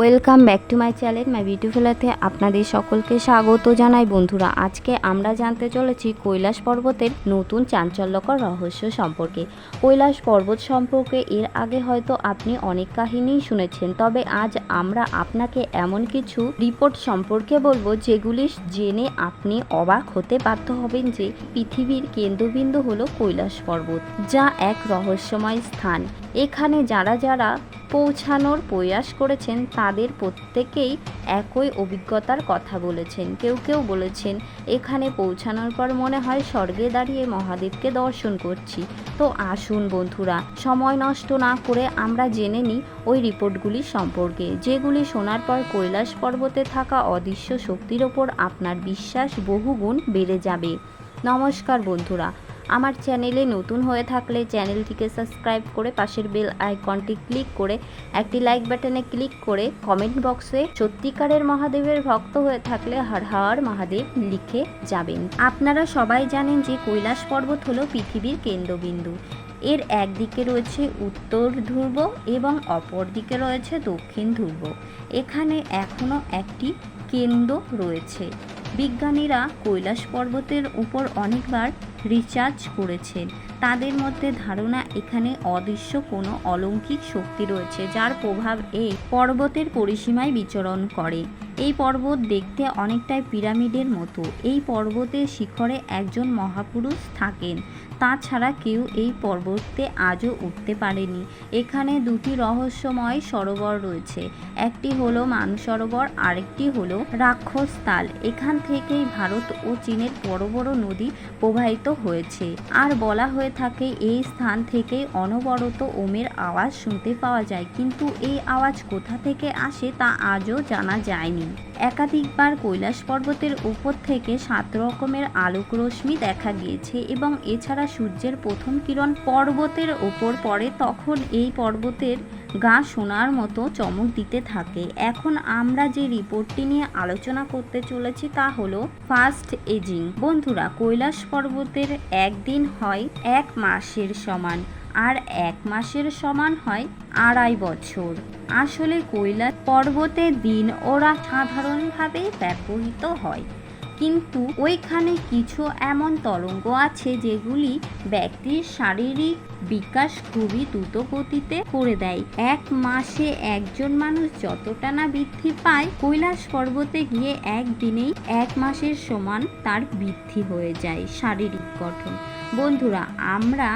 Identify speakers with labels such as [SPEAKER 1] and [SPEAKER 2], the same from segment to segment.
[SPEAKER 1] Welcome back to my channel, my বিউটিফুলাতে আপনাদের সকলকে স্বাগত জানাই বন্ধুরা। আজকে আমরা জানতে চলেছি কৈলাস পর্বতের নতুন চাঞ্চল্যকর রহস্য সম্পর্কে। কৈলাস পর্বত সম্পর্কে এর আগে হয়তো আপনি অনেক কাহিনীই শুনেছেন, তবে আজ আমরা আপনাকে এমন কিছু রিপোর্ট সম্পর্কে বলব যেগুলি জেনে আপনি অবাক হতে বাধ্য হবেন যে পৃথিবীর কেন্দ্রবিন্দু হলো কৈলাস পর্বত, যা এক রহস্যময় স্থান। এখানে যারা যারা পৌঁছানোর প্রয়াস করেছেন, তাদের প্রত্যেকেই একই অভিজ্ঞতার কথা বলেছেন। কেউ কেউ বলেছেন, এখানে পৌঁছানোর পর মনে হয় স্বর্গে দাঁড়িয়ে মহাদেবকে দর্শন করছি। তো আসুন বন্ধুরা, সময় নষ্ট না করে আমরা জেনে নিই ওই রিপোর্টগুলি সম্পর্কে, যেগুলি শোনার পর কৈলাস পর্বতে থাকা অদৃশ্য শক্তির ওপর আপনার বিশ্বাস বহুগুণ বেড়ে যাবে। নমস্কার বন্ধুরা আমার চ্যানেলে নতুন হয়ে থাকলে চ্যানেলটিকে সাবস্ক্রাইব করে পাশের বেল আইকনটি ক্লিক করে একটি লাইক বাটনে ক্লিক করে কমেন্ট বক্সে সত্যিকারের মহাদেবের ভক্ত হয়ে থাকলে হর হর মহাদেব লিখে যাবেন। আপনারা সবাই জানেন যে কৈলাস পর্বত হলো পৃথিবীর কেন্দ্রবিন্দু। এর একদিকে রয়েছে উত্তর ধ্রুব এবং অপর দিকে রয়েছে দক্ষিণ ধ্রুব। এখানে এখনও একটি কেন্দ্র রয়েছে। বিজ্ঞানীরা কৈলাস পর্বতের উপর অনেকবার রিচার্জ করেছেন। তাদের মধ্যে ধারণা এখানে অদৃশ্য কোনো অলৌকিক শক্তি রয়েছে, যার প্রভাব এই পর্বতের পরিসীমায় বিচরণ করে। এই পর্বত দেখতে অনেকটাই পিরামিডের মতো। এই পর্বতের শিখরে একজন মহাপুরুষ থাকেন। তাছাড়া কেউ এই পর্বতে আজও উঠতে পারেনি। এখানে দুটি রহস্যময় সরোবর রয়েছে। একটি হলো মানসরোবর আরেকটি হলো রাক্ষস তাল। এখান থেকেই ভারত ও চীনের বড় বড় নদী প্রবাহিত হয়েছে। আর বলা হয়ে থাকে, এই স্থান থেকেই অনবরত ওমের আওয়াজ শুনতে পাওয়া যায়। কিন্তু এই আওয়াজ কোথা থেকে আসে তা আজও জানা যায়নি। একাধিকবার কৈলাস পর্বতের উপর থেকে সাত রকমের আলোক রশ্মি দেখা গিয়েছে এবং এছাড়া সূর্যের প্রথম কিরণ পর্বতের ওপর পড়ে, তখন এই পর্বতের গা সোনার মতো চমক দিতে থাকে। এখন আমরা যে রিপোর্টটি নিয়ে আলোচনা করতে চলেছি তা হলো ফার্স্ট এজিং। বন্ধুরা, কৈলাস পর্বতের একদিন হয় এক মাসের সমান। আর এক মাসের সমান হয় আড়াই বছর। আসলে কৈলাস পর্বতে দিন ওরা সাধারণভাবে ব্যবহৃত হয়। কিন্তু ওইখানে কিছু এমন তরঙ্গ আছে যেগুলি ব্যক্তির শারীরিক বিকাশ খুবই দ্রুত গতিতে করে দেয়। এক মাসে একজন মানুষ যতটা না বৃদ্ধি পায়, কৈলাস পর্বতে গিয়ে একদিনেই এক মাসের সমান তার বৃদ্ধি হয়ে যায় শারীরিক গঠন। বন্ধুরা, আমরা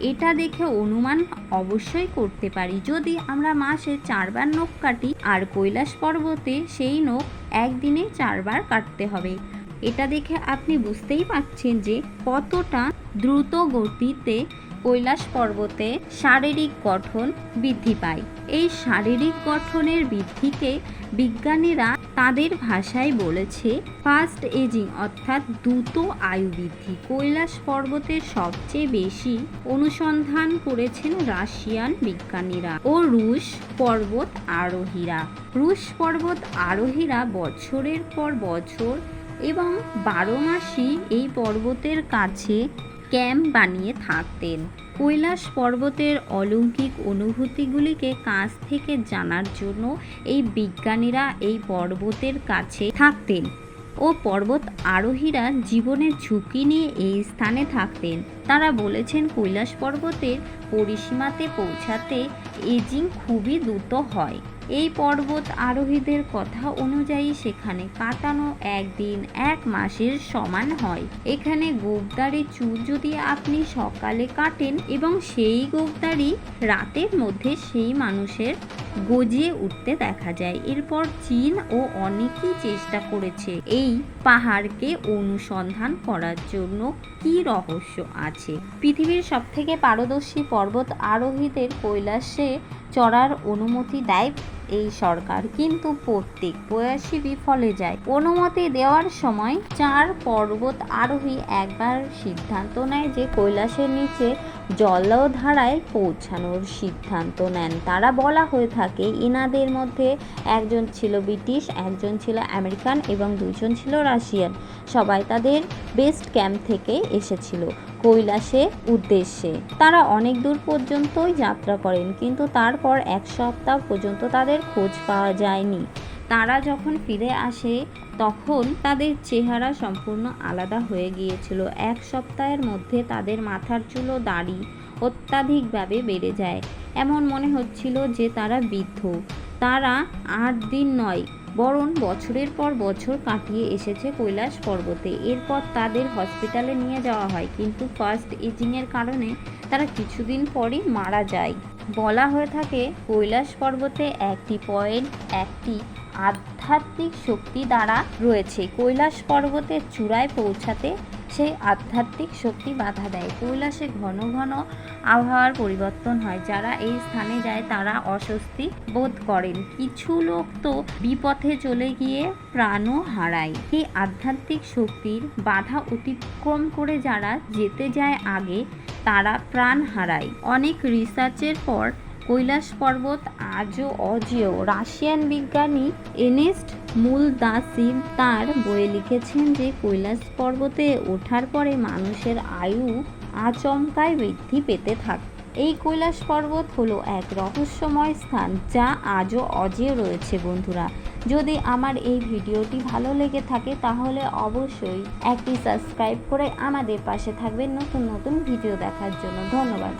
[SPEAKER 1] এটা দেখে অনুমান অবশ্যই করতে পারি। যদি আমরা মাসে চারবার নখ কাটি আর কৈলাস পর্বতে সেই নখ একদিনে চারবার কাটতে হবে। এটা দেখে আপনি বুঝতেই পারছেন যে কতটা দ্রুত গতিতে কৈলাস পর্বতে শারীরিক গঠন বৃদ্ধি পায়। এই শারীরিক গঠনের বৃদ্ধিকে বিজ্ঞানীরা তাদের ভাষায় বলেছে ফাস্ট এজিং, অর্থাৎ দ্রুত আয়ু বৃদ্ধি। কৈলাস পর্বতের সবচেয়ে বেশি অনুসন্ধান করেছেন রাশিয়ান বিজ্ঞানীরা ও রুশ পর্বত আরোহীরা। রুশ পর্বত আরোহীরা বছরের পর বছর এবং বারো মাসই এই পর্বতের কাছে ক্যাম্প বানিয়ে থাকতেন। কৈলাস পর্বতের অলৌকিক অনুভূতিগুলিকে কাছ থেকে জানার জন্য এই বিজ্ঞানীরা এই পর্বতের কাছে থাকতেন ও পর্বত আরোহীরা জীবনের ঝুঁকি নিয়ে এই স্থানে থাকতেন। তারা বলেছেন, কৈলাস পর্বতের পরিসীমাতে পৌঁছাতে এজিং খুবই দ্রুত হয়। এই পর্বত আরোহীদের কথা অনুযায়ী সেখানে কাটানো একদিন এক মাসের সমান হয়। এখানে গোবদারি চুল যদি আপনি সকালে কাটেন এবং সেই গোবদারি রাতের মধ্যে সেই মানুষের গজিয়ে উঠতে দেখা যায়। এরপর চীন ও অনেকেই চেষ্টা করেছে এই পাহাড়কে অনুসন্ধান করার জন্য কি রহস্য আছে? পৃথিবীর সবথেকে পারদর্শী পর্বত আরোহীদের কৈলাসে চড়ার অনুমতি দেয় এই সরকার। কিন্তু প্রত্যেক প্রয়াসী বিফলে যায়। অনুমতি দেওয়ার সময় চার পর্বত আরোহী একবার সিদ্ধান্ত নেয় যে কৈলাসের নিচে জলধারায় পৌঁছানোর সিদ্ধান্ত নেন। তারা বলা হয়ে থাকে এনাদের মধ্যে একজন ছিল ব্রিটিশ, একজন ছিল আমেরিকান এবং দুজন ছিল রাশিয়ান। সবাই তাদের বেস্ট ক্যাম্প থেকে এসেছিল। কৈলাসে উদ্দেশ্যে। তারা অনেক দূর পর্যন্তই যাত্রা করেন, কিন্তু তারপর এক সপ্তাহ পর্যন্ত তাদের খোঁজ পাওয়া যায়নি। তারা যখন ফিরে আসে, তখন তাদের চেহারা সম্পূর্ণ আলাদা হয়ে গিয়েছিল। এক সপ্তাহের মধ্যে তাদের মাথার চুল দাড়ি অত্যাধিকভাবে বেড়ে যায়। এমন মনে হচ্ছিল যে তারা বৃদ্ধ। তারা আট দিন নয় বরং বছরের পর বছর কাটিয়ে এসেছে কৈলাস পর্বতে। এরপর তাদের হসপিটালে নিয়ে যাওয়া হয়, কিন্তু ফার্স্ট এজিংয়ের কারণে তারা কিছুদিন পরই মারা যায়। বলা হয়ে থাকে, কৈলাস পর্বতে একটি পয়েন্ট একটি আধ্যাত্মিক শক্তি দ্বারা রয়েছে। কৈলাস পর্বতের চূড়ায় পৌঁছাতে সেই আধ্যাত্মিক শক্তি বাধা দেয়। কৈলাসে ঘন ঘন আবহাওয়ার পরিবর্তন হয়। যারা এই স্থানে যায়, তারা অস্বস্তি বোধ করেন। কিছু লোক তো বিপথে চলে গিয়ে প্রাণও হারায়। এই আধ্যাত্মিক শক্তির বাধা অতিক্রম করে যারা যেতে যায় আগে, তারা প্রাণ হারায়। অনেক রিসার্চের পর কৈলাস পর্বত আজও অজেয়। রাশিয়ান বিজ্ঞানী এনেস্ট মূল দাসিম তার বইয়ে লিখেছেন যে কৈলাস পর্বতে ওঠার পরে মানুষের আয়ু আচমকায় বৃদ্ধি পেতে থাকে। এই কৈলাস পর্বত হলো এক রহস্যময় স্থান যা আজও অজেয় রয়েছে, বন্ধুরা। যদি আমার এই ভিডিওটি ভালো লেগে থাকে, তাহলে অবশ্যই একটি সাবস্ক্রাইব করে আমাদের পাশে থাকবেন নতুন নতুন ভিডিও দেখার জন্য। ধন্যবাদ।